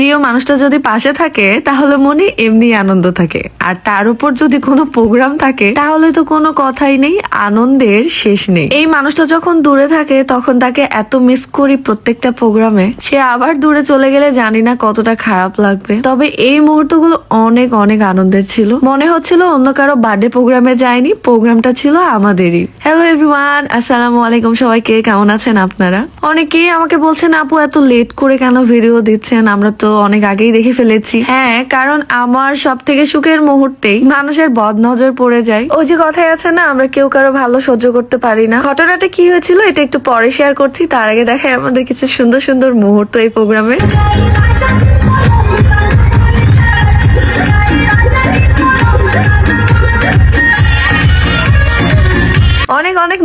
প্রিয় মানুষটা যদি পাশে থাকে, তাহলে মনে এমনি আনন্দ থাকে। আর তার উপর যদি কোনো প্রোগ্রাম থাকে, তাহলে তো কোনো কথাই নেই, আনন্দের শেষ নেই। এই মানুষটা যখন দূরে থাকে, তখন তাকে এত মিস করি প্রত্যেকটা প্রোগ্রামে, সে আবার দূরে চলে গেলে জানি না কতটা খারাপ লাগবে। তবে এই মুহূর্তগুলো অনেক অনেক আনন্দের ছিল। মনে হচ্ছিল অন্য কারও বার্থডে প্রোগ্রামে যায়নি, প্রোগ্রামটা ছিল আমাদেরই। হ্যালো এভরিওয়ান আসসালামু আলাইকুম সবাইকে, কেমন আছেন আপনারা? অনেকেই আমাকে বলছেন, আপু, এত লেট করে কেন ভিডিও দিচ্ছেন? আমরা তো অনেক আগেই দেখে ফেলেছি। হ্যাঁ কারণ আমার সব থেকে সুখের মুহূর্তেই মানুষের বদনজর পড়ে যায়। ওই যে কথাই আছে না, আমরা কেউ কারও ভালো সহ্য করতে পারি না। ঘটনাটা কি হয়েছিল এটা একটু পরে শেয়ার করছি। তার আগে দেখায় আমাদের কিছু সুন্দর সুন্দর মুহূর্ত এই প্রোগ্রামে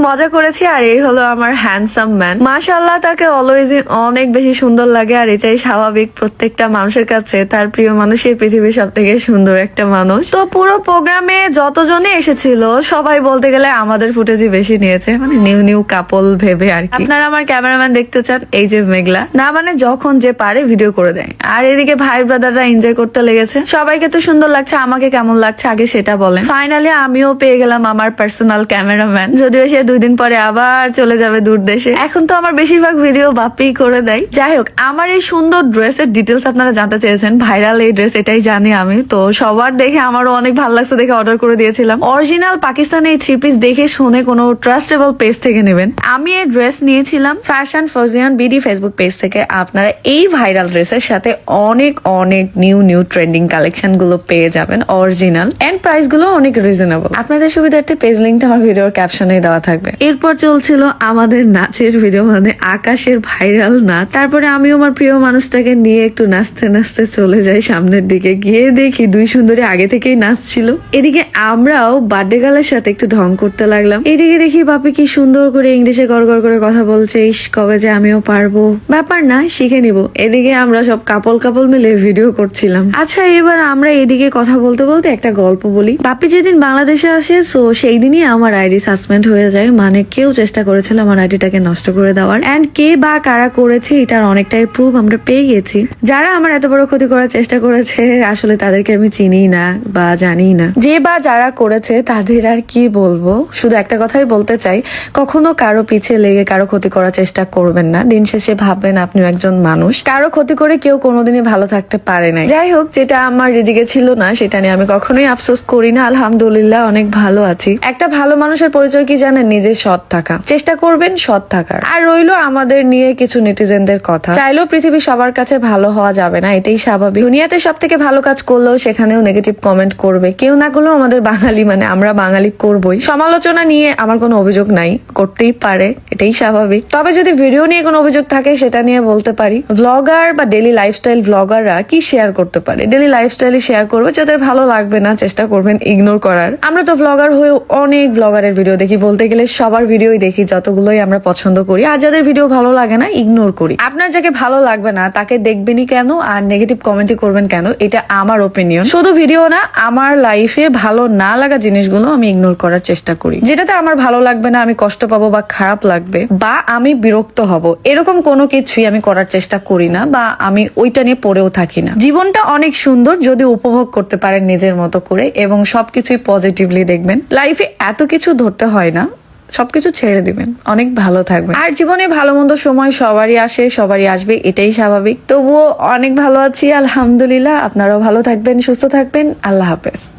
মজা করেছি আর এই হলো আমার হ্যান্ডসাম ম্যান মাশাল্লাহ তাকে অলওয়েজ অনেক বেশি সুন্দর লাগে আর এটাই স্বাভাবিক প্রত্যেকটা মানুষের কাছে। তার প্রিয় মানুষ এই পৃথিবীর সব থেকে সুন্দর একটা মানুষ। তো পুরো প্রোগ্রামে যতজনে এসেছিল, সবাই বলতে গেলে আমাদের ফুটেজই বেশি নিয়েছে। মানে নিউ নিউ কাপল ভেবে আর আপনারা আমার ক্যামেরাম্যান দেখতে চান, এই যে মেঘলা। না মানে যখন যে পারে ভিডিও করে দেয়। আর এদিকে ভাই ব্রাদাররা এনজয় করতে লেগেছে। সবাইকে তো সুন্দর লাগছে, আমাকে কেমন লাগছে, আগে সেটা বলেন। ফাইনালি আমিও পেয়ে গেলাম আমার পার্সোনাল ক্যামেরাম্যান যদিও সে দুই দিন পরে আবার চলে যাবে দূর দেশে। এখন তো আমার বেশিরভাগ ভিডিও বাপ্পি করে দেয়। যাই হোক, আমার এই সুন্দর ড্রেসের ডিটেলস আপনারা জানতে চেয়েছেন। ভাইরাল এই ড্রেস এটাই জানি আমি। তো সবার দেখে আমারও অনেক ভালো লাগছে দেখে অর্ডার করে দিয়েছিলাম। অরিজিনাল পাকিস্তানি এই থ্রি পিস দেখে শুনে কোনো ট্রাস্টেবল পেজ থেকে নেবেন। আমি এই ড্রেস নিয়েছিলাম ফ্যাশন ফজিয়ান বিডি ফেসবুক পেজ থেকে। আপনারা এই ভাইরাল ড্রেসের সাথে অনেক অনেক নিউ নিউ ট্রেন্ডিং কালেকশনগুলো পেয়ে যাবেন। অরিজিনাল এন্ড প্রাইসগুলো অনেক রিজনেবল আপনাদের সুবিধার্থে পেজ লিঙ্কটা আমার ভিডিওর ক্যাপশনে দেওয়া থাকবে। এরপর চলছিল আমাদের নাচের ভিডিও মানে আকাশের ভাইরাল নাচ। তারপরে আমি আমার প্রিয় মানুষটাকে নিয়ে একটু নাচতে নাচতে চলে যাই সামনের দিকে। গিয়ে দেখি দুই সুন্দরী আগে থেকেই নাচছিল। এদিকে আমরাও বার্থডে গালের সাথে একটু ঢং করতে লাগলাম। এদিকে দেখি বাপি কি সুন্দর করে ইংলিশে গড় গড় করে কথা বলছে, ইস, কবে যে আমিও পারব? ব্যাপার না, শিখে নিব। এদিকে আমরা সব কাপল কাপল মিলে ভিডিও করছিলাম। আচ্ছা এবার আমরা এদিকে কথা বলতে বলতে একটা গল্প বলি। বাপি যেদিন বাংলাদেশে আসে সো সেই দিনই আমার আইডি সাসপেন্ড হয়ে যায়। মানে কেউ চেষ্টা করেছিল আমার আইডিটাকে নষ্ট করে দেওয়ার। অ্যান্ড কে বা কারা করেছে এটার অনেকটাই প্রুফ আমরা পেয়ে গেছি। যারা আমার এত বড় ক্ষতি করার চেষ্টা করেছে, আসলে তাদেরকে আমি চিনি না বা জানি না। যে বা যারা করেছে, তাদের আর কি বলব? শুধু একটা কথাই বলতে চাই, কখনো কারও পিছে লেগে কারও ক্ষতি করার চেষ্টা করবেন না। দিন শেষে ভাববেন আপনি একজন মানুষ। কারও ক্ষতি করে কেউ কোনোদিনই ভালো থাকতে পারে না যাই হোক, যেটা আমার রিদিকে ছিল না, সেটা নিয়ে আমি কখনোই আফসোস করি না। আলহামদুলিল্লাহ, অনেক ভালো আছি। একটা ভালো মানুষের পরিচয় কি জানেন? নিজে সৎ থাকা। চেষ্টা করবেন সৎ থাকার। আর রইল আমাদের নিয়ে কিছু নেটিজেনদের কথা। চাইলেও পৃথিবী সবার কাছে ভালো হওয়া যাবে না, এটাই স্বাভাবিক। দুনিয়াতে সব থেকে ভালো কাজ করলেও সেখানেও নেগেটিভ কমেন্ট করবে। কেউ না করলেও আমাদের বাঙালি মানে আমরা বাঙালি করবই। সমালোচনা নিয়ে আমার কোনো অভিযোগ নাই, করতেই পারে, এটাই স্বাভাবিক। তবে যদি ভিডিও নিয়ে কোনো অভিযোগ থাকে, সেটা নিয়ে বলতে পারি। ব্লগার বা ডেলি লাইফস্টাইল ব্লগাররা কি শেয়ার করতে পারে? ডেলি লাইফস্টাইলই শেয়ার করবে যাদের ভালো লাগবে না, চেষ্টা করবেন ইগনোর করার। আমরা তো ব্লগার হয়ে অনেক ব্লগারের ভিডিও দেখি, বলতে গেলে সবার ভিডিওই দেখি, যতগুলোই আমরা পছন্দ করি। আর যাদের ভিডিও ভালো লাগে না ইগনোর করি। আপনার যাকে ভালো লাগবে না, তাকে দেখবেনই কেন আর নেগেটিভ কমেন্টই করবেন কেন, এটা আমার ওপিনিয়ন শুধু ভিডিও না, আমার লাইফে ভালো না লাগা জিনিসগুলো আমি ইগনোর করার চেষ্টা করি। যেটাতে আমার ভালো লাগবে না, আমি কষ্ট পাবো বা খারাপ লাগবে, বা আমি বিরক্ত হব, এরকম কোনো কিছুই আমি করার চেষ্টা করি না, বা আমি ওইটা নিয়ে পড়েও থাকি না। জীবনটা অনেক সুন্দর যদি উপভোগ করতে পারেন নিজের মতো করে, এবং সবকিছুই পজিটিভলি দেখবেন। লাইফে এত কিছু ধরতে হয় না সবকিছু ছেড়ে দিবেন। অনেক ভালো থাকবেন। আর জীবনে ভালো মন্দ সময় সবারই আসে, সবারই আসবে, এটাই স্বাভাবিক। তবুও অনেক ভালো আছি, আলহামদুলিল্লাহ। আপনারাও ভালো থাকবেন, সুস্থ থাকবেন। আল্লাহ হাফেজ।